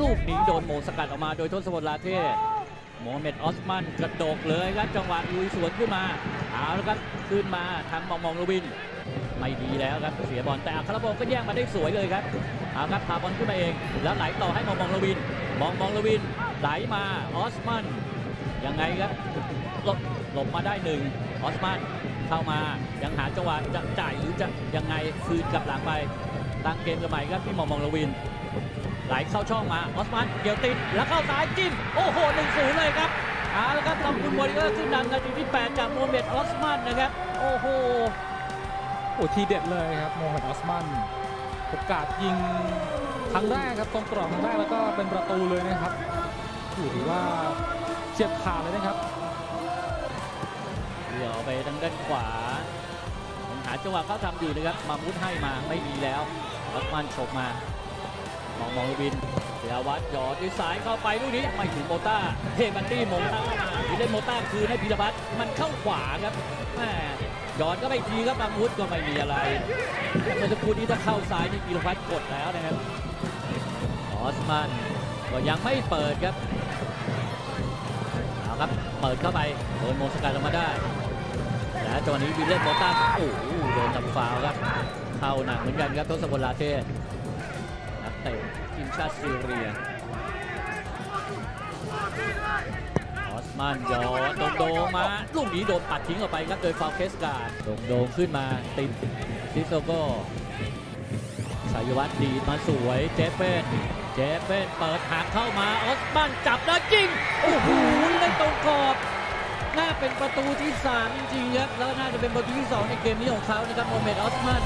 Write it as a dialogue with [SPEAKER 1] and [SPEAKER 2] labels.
[SPEAKER 1] ลูกนี้โดนโมสกัดออกมาโดยทศพลลาเทศโมเหม็ดออสมันกระโดกเลยครับจังหวะลุยสวนขึ้นมาเอาละครับขึ้นมาทางมองมองลวิน ไม่ดีแล้วครับเสียบอลแต่อัครพงศ์ก็แย่งมาได้สวยเลยครับเอาครับพาบอลขึ้นมาเอง แล้วไหลต่อให้มองมองลวิน มองมองลวินไหลมาออสมันยังไงครับหลบหลบมาได้หนึ่งออสมันเข้ามายังหาจังหวะจะจ่ายหรือจะยังไงคืนกลับหลังไปตั้งเกมกันใหม่ครับที่มองมองลวิน ไหลเข้าช่องมาออสมันเกี่ยวติดแล้วเข้าซ้ายจิ้มโอ้โหหนึ่งศูนย์เลยครับเอาละครับทำคุณบริเวอร์ขึ้นนำนาทีที่ 8 จากโมฮัมเหม็ดออสมันนะครับ โอ้โห
[SPEAKER 2] โอ้ทีเด็ดเลยครับโมฮัมเหม็ดออสมันโอกาสยิงครั้งแรกครับตรงกรอบครั้งแรกแล้วก็เป็นประตูเลยนะครับอยู่ถือว่าเฉียบขาดเลยนะครับ
[SPEAKER 1] เดี๋ยวไปทางด้านขวายังหาจังหวะเข้าทำอยู่นะครับมามุดให้มาไม่มีแล้วรัตมันฉกมา มองมองลูบินเสียวัดหยอดด้วยสายเข้าไปลูกนี้ไม่ถึงโมต้าเฮบันตี้โมต้าเข้ามาหรือเล่นโมต้าคืนให้พีรพัฒน์มันเข้าขวาครับแม่หยอดก็ไปทีครับบางมุดก็ไม่มีอะไรเมื่อสักครู่นี้ถ้าเข้าซ้ายนี่พีรพัฒน์กดแล้วนะครับออสมันก็ยังไม่เปิดครับเอาครับเปิดเข้าไปโดนโมสกัดออกมาได้และจังหวะนี้วิลเล่นโมต้าโอ้โหโดนจับฟาวล์ครับเข้าหนักเหมือนกันครับทศพลลาเทศ เตะทีมชาติซีเรีย ออสมันยอดโดงมา ลูกนี้โดนปัดทิ้งออกไปครับโดยฟาวเคสการ์ดโดงขึ้นมาติดซิโซโก้สายวัฒน์ดีมาสวยเจฟเฟนเจฟเฟนเปิดหางเข้ามาออสมันจับแล้วจริงโอ้โหไม่ตรงกรอบน่าเป็นประตูที่ 3 จริงๆครับแล้วน่าจะเป็นประตูที่ 2 ในเกมนี้ของเขานะครับโมเมดออสมัน